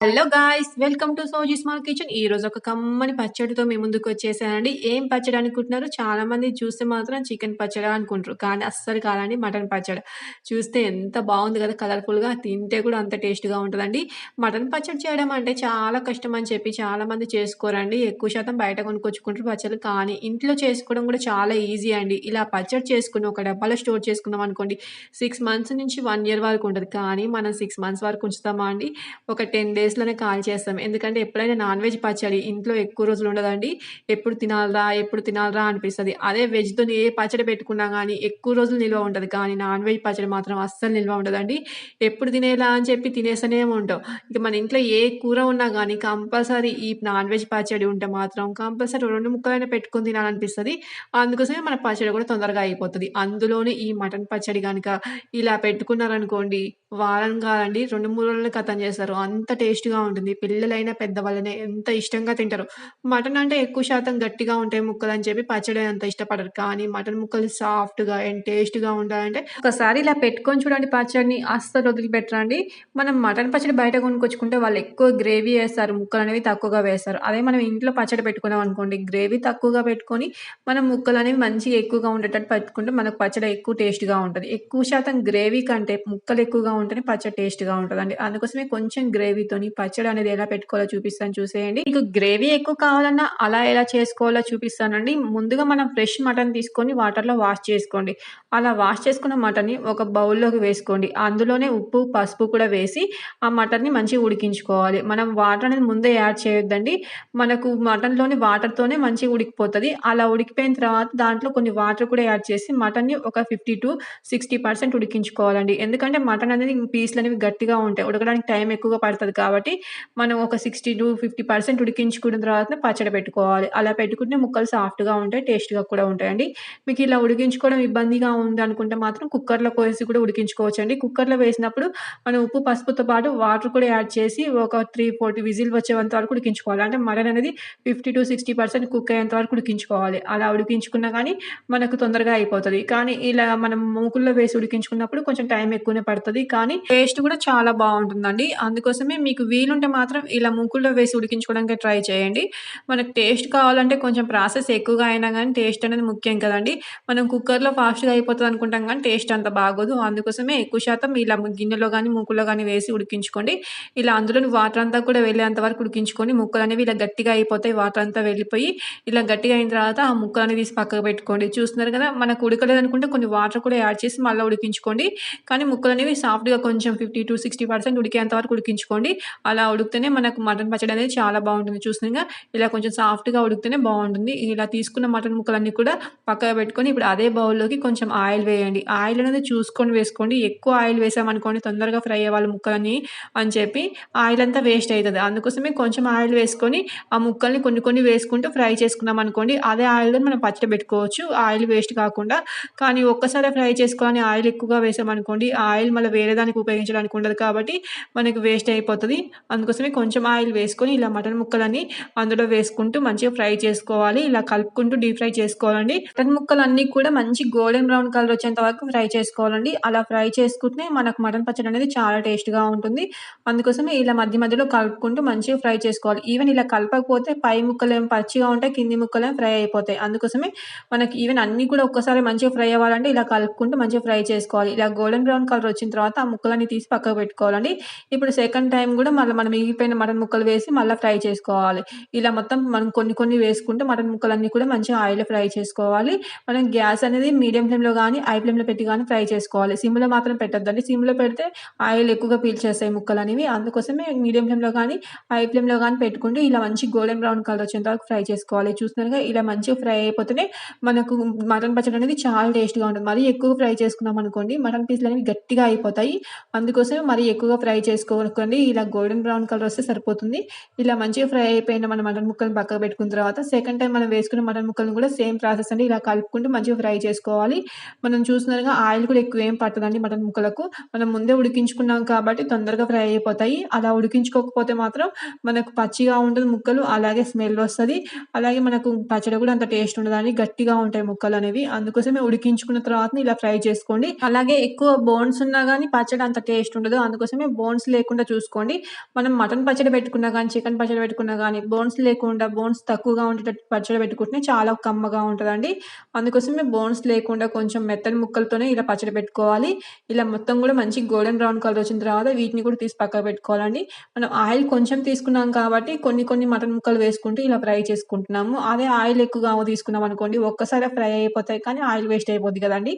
Hello guys welcome to Soji small kitchen ఈ రోజు ఒక కమ్మని పచ్చడితో మీ ముందుకు వచ్చేసానండి. ఏం పచ్చడి అనుకుంటున్నారు? చాలా మంది చూస్తే మాత్రం చికెన్ పచ్చడి అనుకుంటారు కానీ అస్సలు కాదండి మటన్ పచ్చడి. చూస్తే ఎంత బాగుంది కదా కలర్ఫుల్గా తింటే కూడా అంత టేస్ట్గా ఉంటుందండి. మటన్ పచ్చడి చేయడం అంటే చాలా కష్టం అని చెప్పి చాలా మంది చేసుకోరండి. ఎక్కువ శాతం బయట కొనుక్కొచ్చుకుంటారు పచ్చడి కానీ ఇంట్లో చేసుకోవడం కూడా చాలా ఈజీ అండి. ఇలా పచ్చడి చేసుకుని ఒక డబ్బాలో స్టోర్ చేసుకున్నాం అనుకోండి సిక్స్ మంత్స్ నుంచి వన్ ఇయర్ వరకు ఉంటుంది. కానీ మనం సిక్స్ మంత్స్ వరకు ఉంచుతామా అండి? ఒక టెన్ డేస్ డేస్‌లోనే కాల్ చేస్తాం. ఎందుకంటే ఎప్పుడైనా నాన్ వెజ్ పచ్చడి ఇంట్లో ఎక్కువ రోజులు ఉండదండి. ఎప్పుడు తినాలిరా, ఎప్పుడు తినాలిరా అనిపిస్తుంది అదే వెజ్‌తోని ఏ పచ్చడి పెట్టుకున్నా కానీ ఎక్కువ రోజులు నిల్వ ఉంటుంది కానీ నాన్ వెజ్ పచ్చడి మాత్రం అస్సలు నిల్వ ఉండదండి. ఎప్పుడు తినేలా అని చెప్పి తినేస్తూనే ఉంటాం. ఇక మన ఇంట్లో ఏ కూర ఉన్నా కానీ కంపల్సరీ ఈ నాన్ వెజ్ పచ్చడి ఉంటే మాత్రం కంపల్సరీ రెండు ముక్కలైనా పెట్టుకొని తినాలనిపిస్తుంది అందుకోసమే మన పచ్చడి కూడా తొందరగా అయిపోతుంది అందులోనే ఈ మటన్ పచ్చడి కనుక ఇలా పెట్టుకున్నారనుకోండి వారం కాదండి 2, 3 రోజులు ఖతం చేస్తారు. అంత టేస్ట్‌గా ఉంటుంది. పిల్లలైనా, పెద్దవాళ్ళైనా ఎంత ఇష్టంగా తింటారో. మటన్ అంటే ఎక్కువ శాతం గట్టిగా ఉంటాయి ముక్కలని చెప్పి పచ్చడి అంత ఇష్టపడరు. కానీ మటన్ ముక్కలు సాఫ్ట్‌గా అండ్ టేస్ట్‌గా ఉండాలంటే ఒకసారి ఇలా పెట్టుకొని చూడండి పచ్చడిని అస్సలు వదిలిపెట్టరండి. మనం మటన్ పచ్చడి బయట కొనుక్కొచ్చుకుంటే వాళ్ళు ఎక్కువ గ్రేవీ ఏస్తారు. ముక్కలనేవి తక్కువగా వేస్తారు. అదే మనం ఇంట్లో పచ్చడి పెట్టుకున్నాం అనుకోండి గ్రేవీ తక్కువగా పెట్టుకొని మనం ముక్కలనేవి మంచిగా ఎక్కువగా ఉండేటట్టు పెట్టుకుంటే మనకు పచ్చడి ఎక్కువ టేస్ట్‌గా ఉంటది. ఎక్కువ శాతం గ్రేవీ కంటే ముక్కలు ఎక్కువగా ఉంటుంది పచ్చడి టేస్ట్‌గా ఉంటుందండి అందుకోసమే కొంచెం గ్రేవీతోని పచ్చడి అనేది ఎలా పెట్టుకోవాలో చూపిస్తాను చూసేయండి. మీకు గ్రేవీ ఎక్కువ కావాలన్నా అలా ఎలా చేసుకోవాలో చూపిస్తానండి. ముందుగా మనం ఫ్రెష్ మటన్ తీసుకొని వాటర్‌లో వాష్ చేసుకోండి. అలా వాష్ చేసుకున్న మటన్‌ని ఒక బౌల్‌లోకి వేసుకోండి. అందులోనే ఉప్పు, పసుపు కూడా వేసి ఆ మటన్‌ని మంచిగా ఉడికించుకోవాలి. మనం వాటర్ అనేది ముందే యాడ్ చేయొద్దండి. మనకు మటన్‌లోని వాటర్‌తోనే మంచిగా ఉడికిపోతుంది అలా ఉడికిపోయిన తర్వాత దాంట్లో కొన్ని వాటర్ కూడా యాడ్ చేసి మటన్‌ని ఒక 50-60% ఉడికించుకోవాలండి. ఎందుకంటే మటన్ అనేది పీస్‌లనేవి గట్టిగా ఉంటాయి. ఉడకడానికి టైం ఎక్కువగా పడుతుంది కాబట్టి మనం ఒక 60-50% ఉడికించుకున్న తర్వాత పచ్చడి పెట్టుకోవాలి. అలా పెట్టుకుంటే ముక్కలు సాఫ్ట్‌గా ఉంటాయి. టేస్ట్‌గా కూడా ఉంటాయండి. మీకు ఇలా ఉడికించుకోవడం ఇబ్బందిగా ఉందనుకుంటే మాత్రం కుక్కర్‌లో కోసి కూడా ఉడికించుకోవచ్చు అండి కుక్కర్‌లో వేసినప్పుడు మనం ఉప్పు, పసుపుతో పాటు వాటర్ కూడా యాడ్ చేసి ఒక 3, 4 విజిల్ వచ్చేంత వరకు ఉడికించుకోవాలి. అంటే మటన్ అనేది 50-60% కుక్ అయ్యేంత వరకు ఉడికించుకోవాలి. అలా ఉడికించుకున్నా కానీ మనకు తొందరగా అయిపోతుంది కానీ ఇలా మనం మూకుల్లో వేసి ఉడికించుకున్నప్పుడు కొంచెం టైం ఎక్కువనే పడుతుంది కానీ టేస్ట్ కూడా చాలా బాగుంటుందండి అందుకోసమే మీకు వీలుంటే మాత్రం ఇలా మూకుల్లో వేసి ఉడికించుకోవడానికి ట్రై చేయండి. మనకు టేస్ట్ కావాలంటే కొంచెం ప్రాసెస్ ఎక్కువగా అయినా కానీ టేస్ట్ అనేది ముఖ్యం కదండీ! మనం కుక్కర్‌లో ఫాస్ట్‌గా అయిపోతుంది అనుకుంటాం కానీ టేస్ట్ అంత బాగోదు. అందుకోసమే ఎక్కువ శాతం ఇలా గిన్నెలో కానీ మూకుల్లో కానీ వేసి ఉడికించుకోండి. ఇలా అందులోని వాటర్ అంతా కూడా వెళ్ళేంత వరకు ఉడికించుకొని ముక్కలనేవి ఇలా గట్టిగా అయిపోతాయి. వాటర్ అంతా వెళ్ళిపోయి ఇలా గట్టిగా అయిన తర్వాత ఆ ముక్కలని తీసి పక్కకు పెట్టుకోండి. చూస్తున్నారు కదా! మనకు ఉడకలేదు అనుకుంటే కొన్ని వాటర్ కూడా యాడ్ చేసి మళ్ళీ ఉడికించుకోండి. కానీ ముక్కలనేవి సాఫ్ట్‌గా కొంచెం 50-60% ఉడికేంత వరకు ఉడికించుకోండి. అలా ఉడికితేనే మనకు మటన్ పచ్చడి అనేది చాలా బాగుంటుంది చూస్తున్నారుగా ఇలా కొంచెం సాఫ్ట్‌గా ఉడికితేనే బాగుంటుంది ఇలా తీసుకున్న మటన్ ముక్కలన్నీ కూడా పక్కగా పెట్టుకొని ఇప్పుడు అదే బౌల్‌లోకి కొంచెం ఆయిల్ వేయండి. ఆయిల్ అనేది చూసుకొని వేసుకోండి. ఎక్కువ ఆయిల్ వేసామనుకోండి తొందరగా ఫ్రై అవ్వాలి ముక్కలని అని చెప్పి ఆయిల్ అంతా వేస్ట్ అవుతుంది అందుకోసమే కొంచెం ఆయిల్ వేసుకొని ఆ ముక్కల్ని కొన్ని కొన్ని వేసుకుంటూ ఫ్రై చేసుకున్నాం అనుకోండి అదే ఆయిల్‌లో మనం పచ్చడి పెట్టుకోవచ్చు. ఆయిల్ వేస్ట్ కాకుండా. కానీ ఒక్కసారి ఫ్రై చేసుకోవాలని ఆయిల్ ఎక్కువగా వేసామనుకోండి ఆయిల్ మళ్ళీ వేరే దానికి ఉపయోగించడానికి ఉండదు కాబట్టి మనకి వేస్ట్ అయిపోతుంది అందుకోసమే కొంచెం ఆయిల్ వేసుకొని ఇలా మటన్ ముక్కలన్నీ అందులో వేసుకుంటూ మంచిగా ఫ్రై చేసుకోవాలి. ఇలా కలుపుకుంటూ డీప్ ఫ్రై చేసుకోవాలండి. మటన్ ముక్కలన్నీ కూడా మంచి గోల్డెన్ బ్రౌన్ కలర్ వచ్చేంత వరకు ఫ్రై చేసుకోవాలండి. అలా ఫ్రై చేసుకుంటే మనకు మటన్ పచ్చడి అనేది చాలా టేస్ట్‌గా ఉంటుంది. అందుకోసమే ఇలా మధ్య మధ్యలో కలుపుకుంటూ మంచిగా ఫ్రై చేసుకోవాలి. ఈవెన్ ఇలా కలపకపోతే పై ముక్కలేమో పచ్చిగా ఉంటాయి. కింది ముక్కలేమో ఫ్రై అయిపోతాయి. అందుకోసమే మనకి ఈవెన్ అన్నీ కూడా ఒక్కసారి మంచిగా ఫ్రై అవ్వాలంటే ఇలా కలుపుకుంటూ మంచిగా ఫ్రై చేసుకోవాలి. ఇలా గోల్డెన్ బ్రౌన్ కలర్ వచ్చిన తర్వాత ఆ ముక్కలన్నీ తీసి పక్కకు పెట్టుకోవాలండి. ఇప్పుడు సెకండ్ టైం కూడా మళ్ళీ మనం మిగిలిపోయిన మటన్ ముక్కలు వేసి మళ్ళీ ఫ్రై చేసుకోవాలి. ఇలా మొత్తం మనం కొన్ని కొన్ని వేసుకుంటే మటన్ ముక్కలన్నీ కూడా మంచిగా ఆయిల్‌లో ఫ్రై చేసుకోవాలి. మనం గ్యాస్ అనేది మీడియం ఫ్లేమ్‌లో కానీ హై ఫ్లేమ్‌లో పెట్టి కానీ ఫ్రై చేసుకోవాలి. సిమ్‌లో మాత్రం పెట్టద్దండి సిమ్‌లో పెడితే ఆయిల్ ఎక్కువగా పీల్చేస్తాయి ముక్కలనేవి. అందుకోసమే మీడియం ఫ్లేమ్‌లో కానీ హై ఫ్లేమ్‌లో కానీ పెట్టుకుంటూ ఇలా మంచి గోల్డెన్ బ్రౌన్ కలర్ వచ్చేంత వరకు ఫ్రై చేసుకోవాలి. చూస్తున్నారుగా ఇలా మంచిగా ఫ్రై అయిపోతేనే మనకు మటన్ పచ్చడి అనేది చాలా టేస్ట్‌గా ఉంటుంది. మరీ ఎక్కువ ఫ్రై చేసుకున్నాం అనుకోండి మటన్ పీస్‌లనేవి గట్టిగా అయిపోతాయి. అందుకోసమే మరి ఎక్కువగా ఫ్రై చేసుకోకండి. ఇలా గోల్డెన్ బ్రౌన్ కలర్ వస్తే సరిపోతుంది. ఇలా మంచిగా ఫ్రై అయిపోయిన మన మటన్ ముక్కలు పక్కకు పెట్టుకున్న తర్వాత సెకండ్ టైం మనం వేసుకున్న మటన్ ముక్కలను కూడా సేమ్ ప్రాసెస్ అండి. ఇలా కలుపుకుంటూ మంచిగా ఫ్రై చేసుకోవాలి. మనం చూస్తున్నారుగా ఆయిల్ కూడా ఎక్కువ ఏం పట్టదండి మటన్ ముక్కలకు. మనం ముందే ఉడికించుకున్నాం కాబట్టి తొందరగా ఫ్రై అయిపోతాయి. అలా ఉడికించుకోకపోతే మాత్రం మనకు పచ్చిగా ఉంటుంది ముక్కలు. అలాగే స్మెల్ వస్తది. అలాగే మనకు పచ్చడి కూడా అంత టేస్ట్ ఉండదండి. గట్టిగా ఉంటాయి ముక్కలు అనేవి అందుకోసమే ఉడికించుకున్న తర్వాత ఇలా ఫ్రై చేసుకోండి. అలాగే ఎక్కువ బోన్స్ ఉన్నా కానీ పచ్చడి అంత టేస్ట్ ఉండదు. అందుకోసమే బోన్స్ లేకుండా చూసుకోండి. మనం మటన్ పచ్చడి పెట్టుకున్నా కానీ చికెన్ పచ్చడి పెట్టుకున్నా కానీ బోన్స్ లేకుండా బోన్స్ తక్కువగా ఉండేటట్టు పచ్చడి పెట్టుకుంటే చాలా కమ్మగా ఉంటుందండి అందుకోసమే బోన్స్ లేకుండా కొంచెం మెత్తని ముక్కలతోనే ఇలా పచ్చడి పెట్టుకోవాలి. ఇలా మొత్తం కూడా మంచి గోల్డెన్ బ్రౌన్ కలర్ వచ్చిన తర్వాత వీటిని కూడా తీసి పక్కకు పెట్టుకోవాలండి. మనం ఆయిల్ కొంచెం తీసుకున్నాం కాబట్టి కొన్ని కొన్ని మటన్ ముక్కలు వేసుకుంటూ ఇలా ఫ్రై చేసుకుంటున్నాము. అదే ఆయిల్ ఎక్కువగా తీసుకున్నాం అనుకోండి ఒక్కసారి ఫ్రై అయిపోతాయి కానీ ఆయిల్ వేస్ట్ అయిపోద్ది కదండి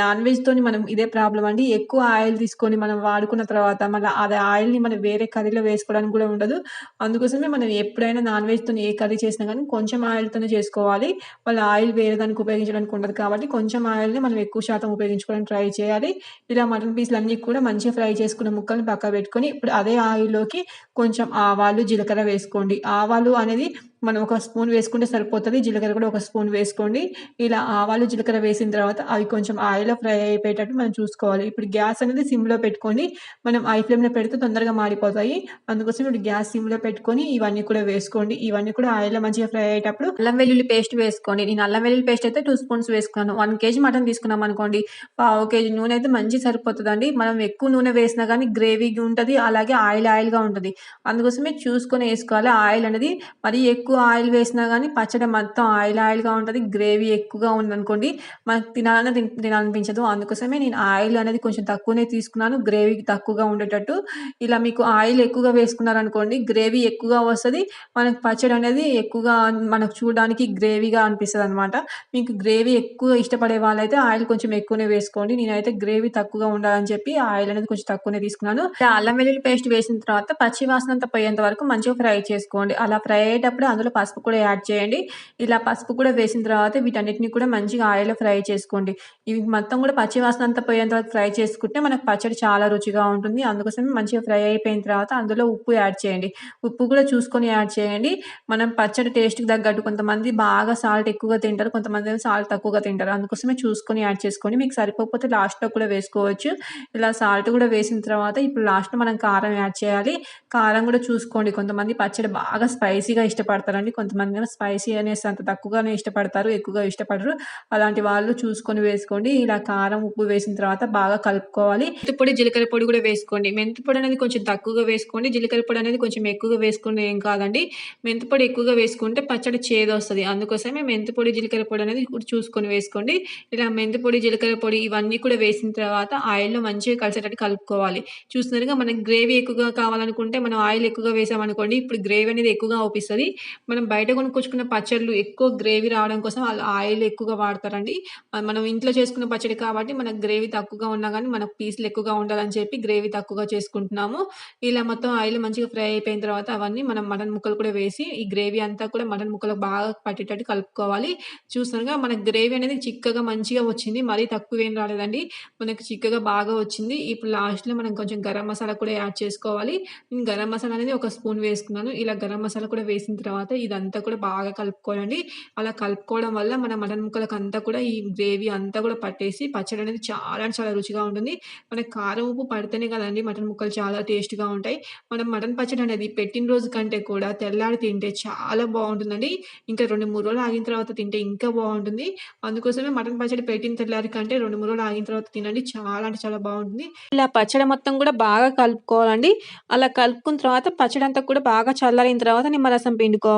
నాన్ వెజ్‌తోని మనం ఇదే ప్రాబ్లం అండి. ఎక్కువ ఆయిల్ తీసుకొని మనం వాడుకున్న తర్వాత మళ్ళీ అది ఆయిల్‌ని మనం వేరే కర్రీలో వేసుకోవడానికి కూడా ఉండదు. అందుకోసమే మనం ఎప్పుడైనా నాన్ వెజ్తో ఏ కర్రీ చేసినా కానీ కొంచెం ఆయిల్‌తోనే చేసుకోవాలి. వాళ్ళ ఆయిల్ వేరే దానికి ఉపయోగించడానికి ఉండదు కాబట్టి కొంచెం ఆయిల్‌ని మనం ఎక్కువ శాతం ఉపయోగించుకోవడానికి ట్రై చేయాలి. ఇలా మటన్ పీసులన్నీ కూడా మంచిగా ఫ్రై చేసుకున్న ముక్కల్ని పక్క పెట్టుకొని ఇప్పుడు అదే ఆయిల్‌లోకి కొంచెం ఆవాలు, జీలకర్ర వేసుకోండి. ఆవాలు అనేది మనం ఒక స్పూన్ వేసుకుంటే సరిపోతుంది జీలకర్ర కూడా ఒక స్పూన్ వేసుకోండి. ఇలా ఆవాలు, జీలకర్ర వేసిన తర్వాత అవి కొంచెం ఆయిల్‌లో ఫ్రై అయిపోయేటట్టు మనం చూసుకోవాలి. ఇప్పుడు గ్యాస్ అనేది సిమ్‌లో పెట్టుకొని మనం ఐ ఫ్లేమ్‌లో పెడితే తొందరగా మాడిపోతాయి. అందుకోసం ఇప్పుడు గ్యాస్ సిమ్‌లో పెట్టుకొని ఇవన్నీ కూడా వేసుకోండి. ఇవన్నీ కూడా ఆయిల్‌లో మంచిగా ఫ్రై అయ్యేటప్పుడు అల్లం వెల్లుల్లి పేస్ట్ వేసుకోండి. నేను అల్లం వెల్లుల్లి పేస్ట్ అయితే టూ స్పూన్స్ వేసుకున్నాను. వన్ కేజీ మటన్ తీసుకున్నాం అనుకోండి పావు కేజీ నూనె అయితే మంచి సరిపోతుందండి మనం ఎక్కువ నూనె వేసినా కానీ గ్రేవీగా ఉంటుంది అలాగే ఆయిల్ ఆయిల్‌గా ఉంటుంది అందుకోసమే చూసుకొని వేసుకోవాలి ఆయిల్ అనేది మరీ ఎక్కువ ఎక్కువ ఆయిల్ వేసినా కానీ పచ్చడి మొత్తం ఆయిల్ ఆయిల్‌గా ఉంటుంది గ్రేవీ ఎక్కువగా ఉందనుకోండి మనకు తినాలన్నా తినాలనిపించదు. అందుకోసమే నేను ఆయిల్ అనేది కొంచెం తక్కువనే తీసుకున్నాను. గ్రేవీ తక్కువగా ఉండేటట్టు. ఇలా మీకు ఆయిల్ ఎక్కువగా వేసుకున్నారనుకోండి గ్రేవీ ఎక్కువగా వస్తుంది మనకు పచ్చడి అనేది ఎక్కువగా మనకు చూడడానికి గ్రేవీగా అనిపిస్తుంది అనమాట మీకు గ్రేవీ ఎక్కువ ఇష్టపడే వాళ్ళైతే ఆయిల్ కొంచెం ఎక్కువనే వేసుకోండి. నేనైతే గ్రేవీ తక్కువగా ఉండాలని చెప్పి ఆయిల్ అనేది కొంచెం తక్కువనే తీసుకున్నాను. అల్లం వెల్లుల్లి పేస్ట్ వేసిన తర్వాత పచ్చి వాసన అంతా పోయేంత వరకు మంచిగా ఫ్రై చేసుకోండి. అలా ఫ్రై అయ్యేటప్పుడు అందులో పసుపు కూడా యాడ్ చేయండి. ఇలా పసుపు కూడా వేసిన తర్వాత వీటన్నిటిని కూడా మంచిగా ఆయిల్‌లో ఫ్రై చేసుకోండి. ఇవి మొత్తం కూడా పచ్చి వాసన అంతా పోయేంత వరకు ఫ్రై చేసుకుంటే మనకు పచ్చడి చాలా రుచిగా ఉంటుంది. అందుకోసమే మంచిగా ఫ్రై అయిపోయిన తర్వాత అందులో ఉప్పు యాడ్ చేయండి. ఉప్పు కూడా చూసుకొని యాడ్ చేయండి. మనం పచ్చడి టేస్ట్‌కి తగ్గట్టు కొంతమంది బాగా సాల్ట్ ఎక్కువగా తింటారు. కొంతమంది సాల్ట్ తక్కువగా తింటారు. అందుకోసమే చూసుకొని యాడ్ చేసుకోండి. మీకు సరిపోకపోతే లాస్ట్‌లో కూడా వేసుకోవచ్చు. ఇలా సాల్ట్ కూడా వేసిన తర్వాత ఇప్పుడు లాస్ట్‌లో మనం కారం యాడ్ చేయాలి. కారం కూడా చూసుకోండి. కొంతమంది పచ్చడి బాగా స్పైసీగా ఇష్టపడతారు ఇష్టపడతారండి. కొంతమంది స్పైసీ అనేసి అంత తక్కువగానే ఇష్టపడతారు. ఎక్కువగా ఇష్టపడరు. అలాంటి వాళ్ళు చూసుకొని వేసుకోండి. ఇలా కారం, ఉప్పు వేసిన తర్వాత బాగా కలుపుకోవాలి. మెంతి పొడి, జీలకర్ర పొడి కూడా వేసుకోండి. మెంతి పొడి అనేది కొంచెం తక్కువగా వేసుకోండి. జీలకర్ర పొడి అనేది కొంచెం ఎక్కువగా వేసుకునే ఏం కాదండి. మెంతి పొడి ఎక్కువగా వేసుకుంటే పచ్చడి చేదొస్తది. అందుకోసమే మెంతి పొడి, జీలకర్ర పొడి అనేది కూడా చూసుకొని వేసుకోండి. ఇలా మెంతి పొడి, జీలకర్ర పొడి ఇవన్నీ కూడా వేసిన తర్వాత ఆయిల్‌లో మంచిగా కలిసేటట్టు కలుపుకోవాలి. చూస్తున్నారుగా మనకి గ్రేవీ ఎక్కువగా కావాలనుకుంటే మనం ఆయిల్ ఎక్కువగా వేసామనుకోండి ఇప్పుడు గ్రేవీ అనేది ఎక్కువగా అవుపిస్తుంది మనం బయట కొనుక్కొచ్చుకున్న పచ్చళ్ళు ఎక్కువ గ్రేవీ రావడం కోసం వాళ్ళు ఆయిల్ ఎక్కువగా వాడతారండి. మనం ఇంట్లో చేసుకున్న పచ్చడి కాబట్టి మనకు గ్రేవీ తక్కువగా ఉన్నా కానీ మనకు పీసులు ఎక్కువగా ఉండాలని చెప్పి గ్రేవీ తక్కువగా చేసుకుంటున్నాము. ఇలా మొత్తం ఆయిల్ మంచిగా ఫ్రై అయిపోయిన తర్వాత అవన్నీ మనం మటన్ ముక్కలు కూడా వేసి ఈ గ్రేవీ అంతా కూడా మటన్ ముక్కలకు బాగా పట్టేటట్టు కలుపుకోవాలి. చూస్తున్నాగా మనకు గ్రేవీ అనేది చిక్కగా మంచిగా వచ్చింది. మరీ తక్కువ ఏం రాలేదండి. మనకు చిక్కగా బాగా వచ్చింది. ఇప్పుడు లాస్ట్‌లో మనం కొంచెం గరం మసాలా కూడా యాడ్ చేసుకోవాలి. నేను గరం మసాలా అనేది ఒక స్పూన్ వేసుకున్నాను. ఇలా గరం మసాలా కూడా వేసిన తర్వాత ఇదంతా కూడా బాగా కలుపుకోవాలండి. అలా కలుపుకోవడం వల్ల మన మటన్ ముక్కలకంతా కూడా ఈ గ్రేవీ అంతా కూడా పట్టేసి పచ్చడి అనేది చాలా అంటే చాలా రుచిగా ఉంటుంది. మనకి కారం, ఉప్పు పడితేనే కదండి మటన్ ముక్కలు చాలా టేస్ట్‌గా ఉంటాయి. మనం మటన్ పచ్చడి అనేది పెట్టిన రోజు కంటే కూడా తెల్లారి తింటే చాలా బాగుంటుందండి ఇంకా 2, 3 రోజులు ఆగిన తర్వాత తింటే ఇంకా బాగుంటుంది అందుకోసమే మటన్ పచ్చడి పెట్టిన తెల్లారి కంటే 2, 3 రోజులు ఆగిన తర్వాత తినండి. చాలా అంటే చాలా బాగుంటుంది ఇలా పచ్చడి మొత్తం కూడా బాగా కలుపుకోవాలండి. అలా కలుపుకున్న తర్వాత పచ్చడి అంతా కూడా బాగా చల్లారిన తర్వాత నిమ్మరసం పిండుకోవాలి.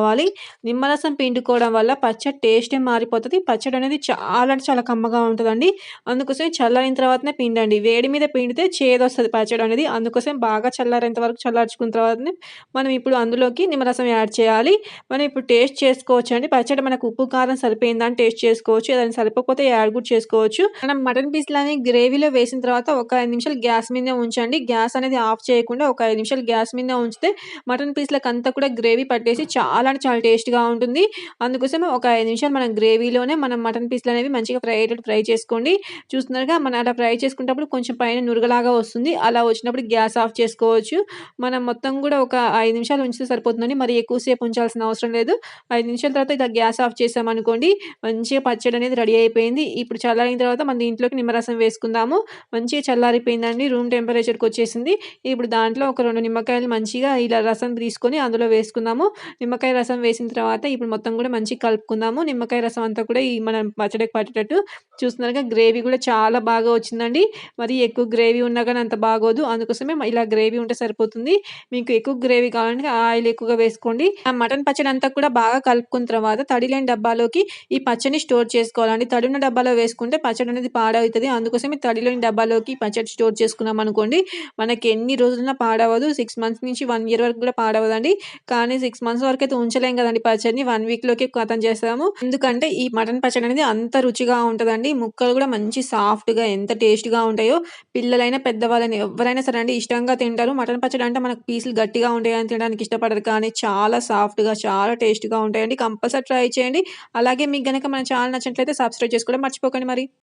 నిమ్మరసం పిండుకోవడం వల్ల పచ్చడి టేస్టే మారిపోతుంది పచ్చడి అనేది చాలా అంటే చాలా కమ్మగా ఉంటుందండి అందుకోసం చల్లారిన తర్వాతనే పిండండి. వేడి మీద పిండితే చేదొస్తుంది పచ్చడి అనేది. అందుకోసం బాగా చల్లారేంత వరకు చల్లార్చుకున్న తర్వాతనే మనం ఇప్పుడు అందులోకి నిమ్మరసం యాడ్ చేయాలి. మనం ఇప్పుడు టేస్ట్ చేసుకోవచ్చండి. పచ్చడి మనకు ఉప్పు, కారం సరిపోయిందా అని టేస్ట్ చేసుకోవచ్చు. ఏదైనా సరిపోకపోతే యాడ్ కూడా చేసుకోవచ్చు. మనం మటన్ పీసులని గ్రేవీలో వేసిన తర్వాత ఒక ఐదు నిమిషాలు గ్యాస్ మీద ఉంచండి. గ్యాస్ అనేది ఆఫ్ చేయకుండా ఒక ఐదు నిమిషాలు గ్యాస్ మీద ఉంచితే మటన్ పీసులకంతా కూడా గ్రేవీ పట్టేసి చాలా అంటే చాలా టేస్ట్‌గా ఉంటుంది. అందుకోసం ఒక ఐదు నిమిషాలు మనం గ్రేవీలోనే మనం మటన్ పీసులనేవి మంచిగా ఫ్రై అయ్యేటట్టు ఫ్రై చేసుకోండి. చూస్తున్నారుగా మనం అలా ఫ్రై చేసుకునేటప్పుడు కొంచెం పైన నురగలాగా వస్తుంది. అలా వచ్చినప్పుడు గ్యాస్ ఆఫ్ చేసుకోవచ్చు. మనం మొత్తం కూడా ఒక ఐదు నిమిషాలు ఉంచితే సరిపోతుందండి. మరి ఎక్కువ సేపు ఉంచాల్సిన అవసరం లేదు. ఐదు నిమిషాల తర్వాత ఇలా గ్యాస్ ఆఫ్ చేసామనుకోండి మంచిగా పచ్చడి అనేది రెడీ అయిపోయింది. ఇప్పుడు చల్లారిన తర్వాత మన దీంట్లోకి నిమ్మరసం వేసుకుందాము. మంచిగా చల్లారిపోయిందండి. రూమ్ టెంపరేచర్కి వచ్చేసింది ఇప్పుడు దాంట్లో ఒక రెండు నిమ్మకాయలు మంచిగా ఇలా రసం తీసుకొని అందులో వేసుకుందాము. నిమ్మకాయ నిమ్మకాయ రసం వేసిన తర్వాత ఇప్పుడు మొత్తం కూడా మంచిగా కలుపుకుందాము. నిమ్మకాయ రసం అంతా కూడా ఈ మనం పచ్చడికి పట్టేటట్టు చూస్తున్నారుగా గ్రేవీ కూడా చాలా బాగా వచ్చిందండి. మరి ఎక్కువ గ్రేవీ ఉన్నా కానీ అంత బాగోదు. అందుకోసమే ఇలా గ్రేవీ ఉంటే సరిపోతుంది. మీకు ఎక్కువ గ్రేవీ కావాలంటే ఆయిల్ ఎక్కువగా వేసుకోండి. ఆ మటన్ పచ్చడి అంతా కూడా బాగా కలుపుకున్న తర్వాత తడి లేని డబ్బాలోకి ఈ పచ్చడిని స్టోర్ చేసుకోవాలండి. తడి ఉన్న డబ్బాలో వేసుకుంటే పచ్చడి అనేది పాడవుతుంది. అందుకోసమే తడి లేని డబ్బాలోకి పచ్చడి స్టోర్ చేసుకున్నాం అనుకోండి మనకి ఎన్ని రోజులైనా పాడవదు. సిక్స్ మంత్స్ నుంచి వన్ ఇయర్ వరకు కూడా పాడవదండి. కానీ సిక్స్ మంత్స్ వరకు అయితే ఉంచలేం కదండి పచ్చడిని. వన్ వీక్లోకి కథం చేస్తాము. ఎందుకంటే ఈ మటన్ పచ్చడి అనేది అంత రుచిగా ఉంటుందండి. ముక్కలు కూడా మంచి సాఫ్ట్గా ఎంత టేస్ట్గా ఉంటాయో పిల్లలైనా పెద్దవాళ్ళని ఎవరైనా సరే అండి ఇష్టంగా తింటారు. మటన్ పచ్చడి అంటే మనకు పీసులు గట్టిగా ఉంటాయని తినడానికి ఇష్టపడరు. కానీ చాలా సాఫ్ట్గా చాలా టేస్ట్గా ఉంటాయండి. కంపల్సరీ ట్రై చేయండి. అలాగే మీకు కనుక మన ఛానల్ నచ్చినట్లయితే సబ్స్క్రైబ్ చేసుకోవడం మర్చిపోకండి మరి.